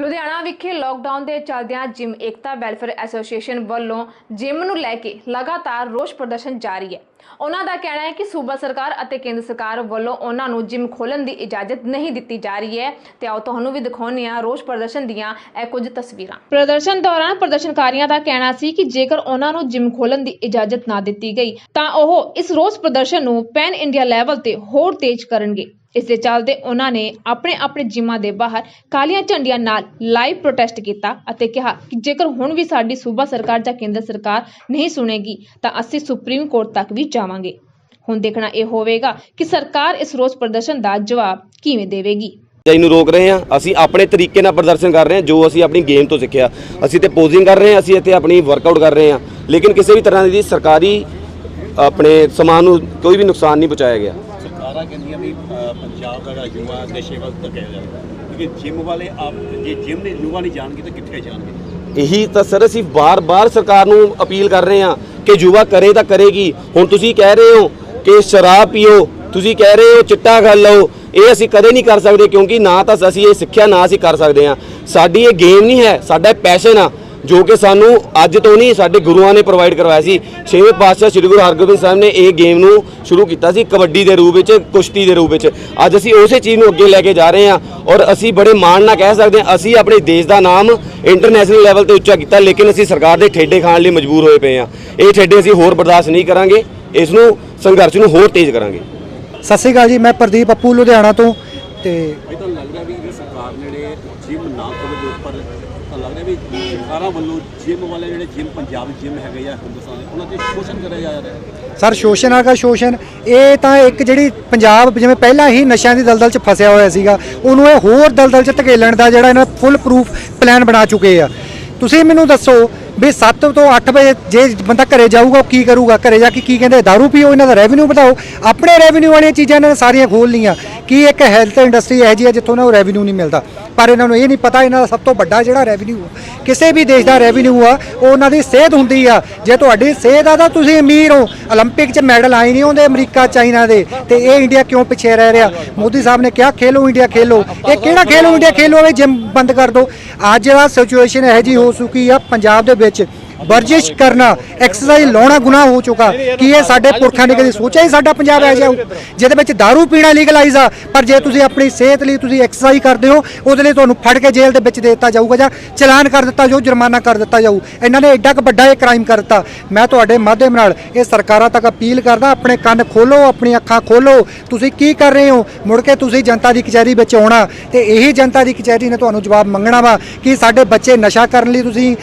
ਲੁਧਿਆਣਾ ਵਿਖੇ ਲੋਕਡਾਊਨ ਦੇ ਚੱਲਦਿਆਂ ਜਿਮ ਏਕਤਾ ਵੈਲਫੇਅਰ ਐਸੋਸੀਏਸ਼ਨ ਵੱਲੋਂ ਜਿਮ ਨੂੰ ਲੈ ਕੇ ਲਗਾਤਾਰ ਰੋਸ ਪ੍ਰਦਰਸ਼ਨ ਜਾਰੀ ਹੈ। ਉਹਨਾਂ ਦਾ ਕਹਿਣਾ ਹੈ ਕਿ ਸੂਬਾ ਸਰਕਾਰ ਅਤੇ ਕੇਂਦਰ ਸਰਕਾਰ ਵੱਲੋਂ ਉਹਨਾਂ ਨੂੰ ਜਿਮ ਖੋਲਣ ਦੀ ਇਜਾਜ਼ਤ ਨਹੀਂ ਦਿੱਤੀ ਜਾ ਰਹੀ ਹੈ। ਤੇ ਆਓ ਤੁਹਾਨੂੰ ਵੀ ਦਿਖਾਉਂਦੇ ਹਾਂ ਰੋਸ ਪ੍ਰਦਰਸ਼ਨ ਦੀਆਂ ਇਹ ਕੁਝ ਤਸਵੀਰਾਂ। ਪ੍ਰਦਰਸ਼ਨ ਦੌਰਾਨ ਪ੍ਰਦਰਸ਼ਨਕਾਰੀਆਂ ਦਾ ਕਹਿਣਾ ਸੀ ਕਿ ਜੇਕਰ ਉਹਨਾਂ ਨੂੰ ਜਿਮ ਖੋਲਣ ਦੀ ਇਜਾਜ਼ਤ ਨਾ ਦਿੱਤੀ ਗਈ, ਤਾਂ ਉਹ ਇਸ ਰੋਸ ਪ੍ਰਦਰਸ਼ਨ ਨੂੰ ਪੈਨ ਇੰਡੀਆ ਲੈਵਲ ਤੇ ਹੋਰ ਤੇਜ਼ ਕਰਨਗੇ। ਇਸ ਦੇ ਚੱਲਦੇ ਉਹਨਾਂ ਨੇ ਆਪਣੇ ਆਪਣੇ ਜਿਮਾਂ ਦੇ ਬਾਹਰ ਕਾਲੀਆਂ ਝੰਡੀਆਂ ਨਾਲ ਲਾਈਵ ਪ੍ਰੋਟੈਸਟ ਕੀਤਾ ਅਤੇ ਕਿਹਾ ਕਿ ਜੇਕਰ ਹੁਣ ਵੀ ਸਾਡੀ ਸੂਬਾ ਸਰਕਾਰ ਜਾਂ ਕੇਂਦਰ ਸਰਕਾਰ ਨਹੀਂ ਸੁਣੇਗੀ, ਤਾਂ ਅਸੀਂ ਸੁਪਰੀਮ ਕੋਰਟ ਤੱਕ ਵੀ ਜਾਵਾਂਗੇ। ਹੁਣ ਦੇਖਣਾ ਇਹ ਹੋਵੇਗਾ ਕਿ ਸਰਕਾਰ ਇਸ ਰੋਸ ਪ੍ਰਦਰਸ਼ਨ ਦਾ ਜਵਾਬ ਕਿਵੇਂ ਦੇਵੇਗੀ। ਜਾਈ ਨੂੰ ਰੋਕ ਰਹੇ ਹਾਂ। ਅਸੀਂ ਆਪਣੇ ਤਰੀਕੇ ਨਾਲ ਪ੍ਰਦਰਸ਼ਨ ਕਰ ਰਹੇ ਹਾਂ, ਜੋ ਅਸੀਂ ਆਪਣੀ ਗੇਮ ਤੋਂ ਸਿੱਖਿਆ। ਅਸੀਂ ਤੇ ਪੋਜ਼ਿੰਗ ਕਰ ਰਹੇ ਹਾਂ, ਅਸੀਂ ਇੱਥੇ ਆਪਣੀ ਵਰਕਆਊਟ ਕਰ ਰਹੇ ਹਾਂ। ਲੇਕਿਨ ਕਿਸੇ ਵੀ ਤਰ੍ਹਾਂ ਦੀ ਸਰਕਾਰੀ ਆਪਣੇ ਸਮਾਨ ਨੂੰ ਕੋਈ ਵੀ ਨੁਕਸਾਨ ਨਹੀਂ ਪਹੁੰਚਾਇਆ ਗਿਆ। ਸਰਕਾਰਾਂ ਕਹਿੰਦੀਆਂ ਵੀ ਪੰਜਾਬ ਦਾ ਯੁਵਾ ਨਸ਼ੇ ਵੱਲ ਧੱਕਿਆ ਜਾ ਰਿਹਾ। ਜਿਮ ਵਾਲੇ ਆਪ, ਜੇ ਜਿਮ ਦੇ ਯੁਵਾ ਨਹੀਂ ਜਾਣਗੇ ਤਾਂ ਕਿੱਥੇ ਜਾਣਗੇ? ਇਹੀ ਤਾਂ ਸਰ ਅਸੀਂ ਬਾਰ-ਬਾਰ ਸਰਕਾਰ ਨੂੰ ਅਪੀਲ ਕਰ ਰਹੇ ਹਾਂ ਕਿ ਯੁਵਾ ਕਰੇ ਤਾਂ ਕਰੇਗੀ। ਹੁਣ ਤੁਸੀਂ ਕਹਿ ਰਹੇ ਹੋ ਕਿ ਸ਼ਰਾਬ ਪੀਓ, ਤੁਸੀਂ ਕਹਿ ਰਹੇ ਹੋ ਚਿੱਟਾ ਖਾ ਲਓ, ਇਹ ਅਸੀਂ ਕਦੇ ਨਹੀਂ ਕਰ ਸਕਦੇ ਕਿਉਂਕਿ ਨਾ ਤਾਂ ਅਸੀਂ ਇਹ ਸਿੱਖਿਆ ਨਾ ਅਸੀਂ ਕਰ ਸਕਦੇ ਹਾਂ। ਸਾਡੀ ਇਹ ਗੇਮ ਨਹੀਂ ਹੈ, ਸਾਡਾ ਪੈਸ਼ਨ ਆ। ਜੋ ਕਿ ਸਾਨੂੰ ਅੱਜ ਤੋਂ ਨਹੀਂ, ਸਾਡੇ ਗੁਰੂਆਂ ਨੇ ਪ੍ਰੋਵਾਈਡ ਕਰਵਾਇਆ ਸੀ। ਛੇਵੇਂ ਪਾਤਸ਼ਾਹ ਸ੍ਰੀ ਗੁਰੂ ਹਰਗੋਬਿੰਦ ਸਾਹਿਬ ਨੇ ਇਹ ਗੇਮ ਨੂੰ ਸ਼ੁਰੂ ਕੀਤਾ ਸੀ, ਕਬੱਡੀ ਦੇ ਰੂਪ ਵਿੱਚ, ਕੁਸ਼ਤੀ ਦੇ ਰੂਪ ਵਿੱਚ। ਅੱਜ ਅਸੀਂ ਉਸੇ ਚੀਜ਼ ਨੂੰ ਅੱਗੇ ਲੈ ਕੇ ਜਾ ਰਹੇ ਹਾਂ ਔਰ ਅਸੀਂ ਬੜੇ ਮਾਣ ਨਾਲ ਕਹਿ ਸਕਦੇ ਹਾਂ, ਅਸੀਂ ਆਪਣੇ ਦੇਸ਼ ਦਾ ਨਾਮ ਇੰਟਰਨੈਸ਼ਨਲ ਲੈਵਲ ਤੇ ਉੱਚਾ ਕੀਤਾ, ਲੇਕਿਨ ਅਸੀਂ ਸਰਕਾਰ ਦੇ ਠੇਡੇ ਖਾਣ ਲਈ ਮਜਬੂਰ ਹੋਏ ਪਏ ਹਾਂ। ਇਹ ਠੇਡੇ ਅਸੀਂ ਹੋਰ ਬਰਦਾਸ਼ਤ ਨਹੀਂ ਕਰਾਂਗੇ, ਇਸ ਨੂੰ ਸੰਘਰਸ਼ ਨੂੰ ਹੋਰ ਤੇਜ਼ ਕਰਾਂਗੇ। ਸਤਿ ਸ਼੍ਰੀ ਅਕਾਲ ਜੀ, ਮੈਂ ਪ੍ਰਦੀਪ ਅੱਪੂ, ਲੁਧਿਆਣਾ ਤੋਂ ਤੇ ਇਹ ਤਾਂ ਲੱਗ ਰਿਹਾ ਵੀ ਇਹ ਸਰਕਾਰ ਨੇ ਜਿਹੜੇ ਜਿਮ ਨਾ ਖੋਲ੍ਹਣ ਦੇ ਉੱਪਰ ਤਾਂ ਲੱਗ ਰਿਹਾ ਵੀ ਸਰਕਾਰਾਂ ਵੱਲੋਂ ਜਿਮ ਵਾਲੇ ਜਿਹੜੇ ਜਿਮ ਪੰਜਾਬ ਜਿਮ ਹੈਗੇ ਜਾਂ ਹਿੰਦੁਸਤਾਨ ਉਹਨਾਂ ਤੇ ਸ਼ੋਸ਼ਣ ਕਰਿਆ ਜਾ ਰਿਹਾ ਹੈ। ਸਰ, ਸ਼ੋਸ਼ਣ ਆਗਾ ਸ਼ੋਸ਼ਣ, ਇਹ ਤਾਂ ਇੱਕ ਜਿਹੜੀ ਪੰਜਾਬ ਜਿਵੇਂ ਪਹਿਲਾਂ ਹੀ ਨਸ਼ਿਆਂ ਦੀ ਦਲਦਲ 'ਚ ਫਸਿਆ ਹੋਇਆ ਸੀਗਾ, ਉਹਨੂੰ ਇਹ ਹੋਰ ਦਲਦਲ 'ਚ ਧਕੇਲਣ ਦਾ ਜਿਹੜਾ ਇਹਨਾਂ ਫੁੱਲ ਪ੍ਰੂਫ ਪਲਾਨ ਬਣਾ ਚੁੱਕੇ ਆ। ਤੁਸੀਂ ਮੈਨੂੰ ਦੱਸੋ ਵੀ 7 ਤੋਂ 8 ਵਜੇ ਜੇ ਬੰਦਾ ਘਰੇ ਜਾਊਗਾ, ਉਹ ਕੀ ਕਰੂਗਾ? ਘਰੇ ਜਾ ਕੇ ਕੀ ਕਹਿੰਦੇ? दारू ਪੀਓ, ਇਹਨਾਂ ਦਾ ਰੈਵਨਿਊ ਵਧਾਓ। ਆਪਣੇ ਰੈਵਨਿਊ ਵਾਲੀਆਂ ਚੀਜ਼ਾਂ ਇਹਨਾਂ ਨੇ ਸਾਰੀਆਂ ਖੋਲ ਲਈਆਂ। ਕੀ ਇੱਕ ਹੈਲਥ ਇੰਡਸਟਰੀ ਇਹੋ ਜਿਹੀ ਹੈ ਜਿੱਥੋਂ ਨਾ ਉਹ ਰੈਵਨਿਊ ਨਹੀਂ ਮਿਲਦਾ? ਪਰ ਇਹਨਾਂ ਨੂੰ ਇਹ ਨਹੀਂ ਪਤਾ, ਇਹਨਾਂ ਦਾ ਸਭ ਤੋਂ ਵੱਡਾ ਜਿਹੜਾ ਰੈਵਨਿਊ ਕਿਸੇ ਵੀ ਦੇਸ਼ ਦਾ ਰੈਵਨਿਊ ਆ ਉਹ ਉਹਨਾਂ ਦੀ ਸਿਹਤ ਹੁੰਦੀ ਆ ਜੇ ਤੁਹਾਡੀ ਸਿਹਤ ਆ ਤਾਂ ਤੁਸੀਂ ਅਮੀਰ ਹੋ 올림픽 'ਚ ਮੈਡਲ ਆਏ ਨਹੀਂ ਆਉਂਦੇ ਅਮਰੀਕਾ ਚਾਈਨਾ ਦੇ ਤੇ ਇਹ ਇੰਡੀਆ ਕਿਉਂ ਪਿੱਛੇ ਰਹਿ ਰਿਹਾ ਮੋਦੀ ਸਾਹਿਬ ਨੇ ਕਿਹਾ ਖੇਲੋ ਇੰਡੀਆ ਖੇਲੋ ਇਹ ਕਿਹੜਾ ਖੇਲੋ ਇੰਡੀਆ ਖੇਲੋ ਇਹ ਜਿਮ ਬੰਦ ਕਰ ਦਿਓ ਅੱਜ ਜਿਹੜਾ ਸਿਚੁਏਸ਼ਨ ਇਹੋ ਜੀ ਹੋ ਚੁੱਕੀ ਆ ਪੰਜਾਬ ਦੇ ਵਿੱਚ ਵਰਜਿਸ਼ ਕਰਨਾ ਐਕਸਰਸਾਈਜ਼ ਲਾਉਣਾ ਗੁਨਾਹ ਹੋ ਚੁੱਕਾ। ਕੀ ਇਹ ਸਾਡੇ ਪੁਰਖਾਂ ਨੇ ਕਦੇ ਸੋਚਿਆ ਹੀ ਸਾਡਾ ਪੰਜਾਬ ਐ ਜਾਊ ਜਿਹਦੇ ਵਿੱਚ दारू ਪੀਣਾ ਲੀਗਲਾਈਜ਼ ਆ, ਪਰ ਜੇ ਤੁਸੀਂ ਆਪਣੀ ਸਿਹਤ ਲਈ ਤੁਸੀਂ ਐਕਸਰਸਾਈਜ਼ ਕਰਦੇ ਹੋ, ਉਹਦੇ ਲਈ ਤੁਹਾਨੂੰ ਫੜ ਕੇ ਜੇਲ੍ਹ ਦੇ ਵਿੱਚ ਦੇ ਦਿੱਤਾ ਜਾਊਗਾ ਜਾਂ ਚਲਾਨ ਕਰ ਦਿੱਤਾ ਜਾਊ, ਜੁਰਮਾਨਾ ਕਰ ਦਿੱਤਾ ਜਾਊ। ਇਹਨਾਂ ਨੇ ਐਡਾ ਕੁ ਵੱਡਾ ਇਹ ਕ੍ਰਾਈਮ ਕਰ ਦਿੱਤਾ। ਮੈਂ ਤੁਹਾਡੇ ਮਾਧਿਅਮ ਨਾਲ ਇਹ ਸਰਕਾਰਾਂ ਤੱਕ ਅਪੀਲ ਕਰਦਾ, ਆਪਣੇ ਕੰਨ ਖੋਲੋ, ਆਪਣੀ ਅੱਖਾਂ ਖੋਲੋ। ਤੁਸੀਂ ਕੀ ਕਰ ਰਹੇ ਹੋ? ਮੁੜ ਕੇ ਤੁਸੀਂ ਜਨਤਾ ਦੀ ਕਚਹਿਰੀ ਵਿੱਚ ਆਉਣਾ। ਤੇ ਇਹੀ ਜਨਤਾ ਦੀ ਕਚਹਿਰੀ ਨੇ ਤੁਹਾਨੂੰ ਜਵਾਬ ਮੰਗਣਾ ਵਾ ਕਿ ਸਾਡੇ ਬੱਚੇ ਨਸ਼ਾ ਕਰਨ ਲਈ ਤੁਸੀਂ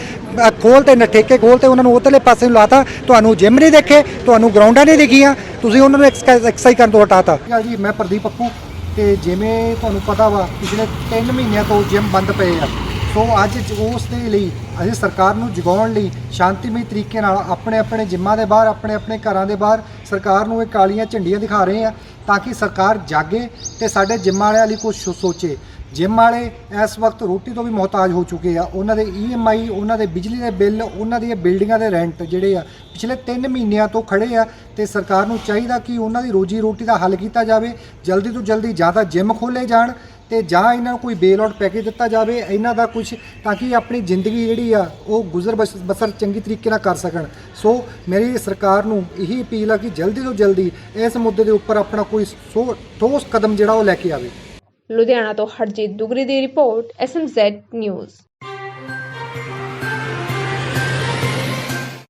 ਖੋਲ ਤੇ ਨ- ਠੇਕੇ ਖੋਲ ਤੇ ਉਹਨਾਂ ਨੂੰ ਉਧਰਲੇ ਪਾਸੇ ਨੂੰ ਲਾਤਾ। ਤੁਹਾਨੂੰ ਜਿਮ ਨਹੀਂ ਦੇਖੇ, ਤੁਹਾਨੂੰ ਗਰਾਊਂਡਾਂ ਨਹੀਂ ਦਿਖੀਆਂ। ਤੁਸੀਂ ਉਹਨਾਂ ਨੂੰ ਐਕਸਰਸਾਈਜ਼ ਕਰਨ ਤੋਂ ਹਟਾਤਾ। ਜੀ, ਮੈਂ ਪ੍ਰਦੀਪ ਪੱਪੂ ਤੇ ਜਿਵੇਂ ਤੁਹਾਨੂੰ ਪਤਾ ਵਾ, ਪਿਛਲੇ 3 ਮਹੀਨਿਆਂ ਤੋਂ ਜਿਮ ਬੰਦ ਪਏ ਆ। ਸੋ ਅੱਜ ਉਸ ਦੇ ਲਈ ਅਸੀਂ ਸਰਕਾਰ ਨੂੰ ਜਗਾਉਣ ਲਈ, ਸ਼ਾਂਤੀਮਈ ਤਰੀਕੇ ਨਾਲ ਆਪਣੇ ਆਪਣੇ ਜਿੰਮਾਂ ਦੇ ਬਾਹਰ ਆਪਣੇ ਆਪਣੇ ਘਰਾਂ ਦੇ ਬਾਹਰ, ਸਰਕਾਰ ਨੂੰ ਇਹ ਕਾਲੀਆਂ ਝੰਡੀਆਂ ਦਿਖਾ ਰਹੇ ਆ। ਤਾਂ ਕਿ ਸਰਕਾਰ ਜਾਗੇ ਤੇ ਸਾਡੇ ਜਿੰਮ ਵਾਲਿਆਂ ਲਈ ਕੁਝ ਸੋਚੇ। ਜਿਮ ਵਾਲੇ ਇਸ ਵਕਤ ਰੋਟੀ ਤੋਂ ਵੀ ਮੁਹਤਾਜ ਹੋ ਚੁੱਕੇ ਆ। ਉਹਨਾਂ ਦੇ ਈਐਮਆਈ ਉਹਨਾਂ ਦੇ ਬਿਜਲੀ ਦੇ ਬਿੱਲ, ਉਹਨਾਂ ਦੀਆਂ ਬਿਲਡਿੰਗਾਂ ਦੇ ਰੈਂਟ ਜਿਹੜੇ ਆ, ਪਿਛਲੇ 3 ਮਹੀਨਿਆਂ ਤੋਂ ਖੜੇ ਆ ਤੇ ਸਰਕਾਰ ਨੂੰ ਚਾਹੀਦਾ ਕਿ ਉਹਨਾਂ ਦੀ ਰੋਜੀ ਰੋਟੀ ਦਾ ਹੱਲ ਕੀਤਾ ਜਾਵੇ। ਜਲਦੀ ਤੋਂ ਜਲਦੀ ਜ਼ਿਆਦਾ ਤਾਂ ਜਿਮ ਖੋਲੇ ਜਾਣ ਤੇ ਜਾਂ ਇਹਨਾਂ ਨੂੰ ਕੋਈ ਬੇਲ ਆਊਟ ਪੈਕੇਜ ਦਿੱਤਾ ਜਾਵੇ, ਇਹਨਾਂ ਦਾ ਕੁਝ ਤਾਂ ਕਿ ਆਪਣੀ ਜ਼ਿੰਦਗੀ ਜਿਹੜੀ ਆ, ਉਹ ਗੁਜ਼ਰ ਬਸ- ਬਸਰ ਚੰਗੀ ਤਰੀਕੇ ਨਾਲ ਕਰ ਸਕਣ। ਸੋ ਮੇਰੀ ਸਰਕਾਰ ਨੂੰ ਇਹੀ ਅਪੀਲ ਆ ਕਿ ਜਲਦੀ ਤੋਂ ਜਲਦੀ ਇਸ ਮੁੱਦੇ ਦੇ ਉੱਪਰ ਆਪਣਾ ਕੋਈ ਸੋ, ਠੋਸ ਕਦਮ ਜਿਹੜਾ ਉਹ ਲੈ ਕੇ ਆਵੇ। ਲੁਧਿਆਣਾ ਤੋਂ ਹਰਜੀਤ ਦੁਗਰੀ ਦੀ ਰਿਪੋਰਟ ਐਸਐਮਜ਼ੈਡ ਨਿਊਜ਼।